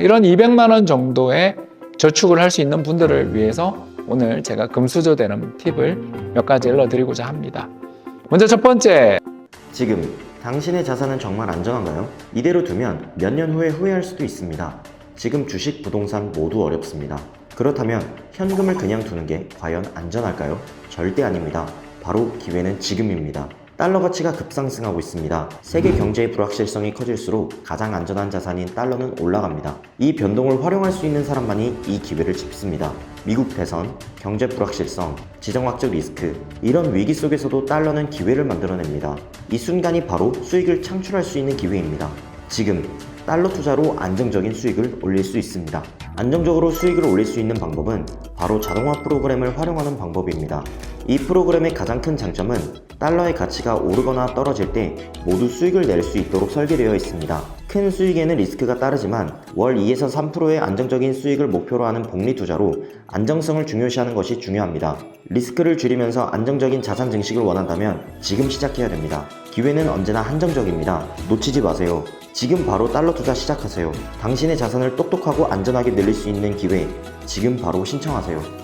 이런 200만 원 정도의 저축을 할 수 있는 분들을 위해서 오늘 제가 금수저되는 팁을 몇 가지 일러드리고자 합니다. 먼저 첫 번째, 지금 당신의 자산은 정말 안전한가요? 이대로 두면 몇 년 후에 후회할 수도 있습니다. 지금 주식, 부동산 모두 어렵습니다. 그렇다면 현금을 그냥 두는 게 과연 안전할까요? 절대 아닙니다. 바로 기회는 지금입니다. 달러 가치가 급상승하고 있습니다. 세계 경제의 불확실성이 커질수록 가장 안전한 자산인 달러는 올라갑니다. 이 변동을 활용할 수 있는 사람만이 이 기회를 잡습니다. 미국 대선, 경제 불확실성, 지정학적 리스크, 이런 위기 속에서도 달러는 기회를 만들어냅니다. 이 순간이 바로 수익을 창출할 수 있는 기회입니다. 지금 달러 투자로 안정적인 수익을 올릴 수 있습니다. 안정적으로 수익을 올릴 수 있는 방법은 바로 자동화 프로그램을 활용하는 방법입니다. 이 프로그램의 가장 큰 장점은 달러의 가치가 오르거나 떨어질 때 모두 수익을 낼 수 있도록 설계되어 있습니다. 큰 수익에는 리스크가 따르지만 월 2에서 3%의 안정적인 수익을 목표로 하는 복리 투자로 안정성을 중요시하는 것이 중요합니다. 리스크를 줄이면서 안정적인 자산 증식을 원한다면 지금 시작해야 됩니다. 기회는 언제나 한정적입니다. 놓치지 마세요. 지금 바로 달러 투자 시작하세요. 당신의 자산을 똑똑하고 안전하게 늘릴 수 있는 기회, 지금 바로 신청하세요.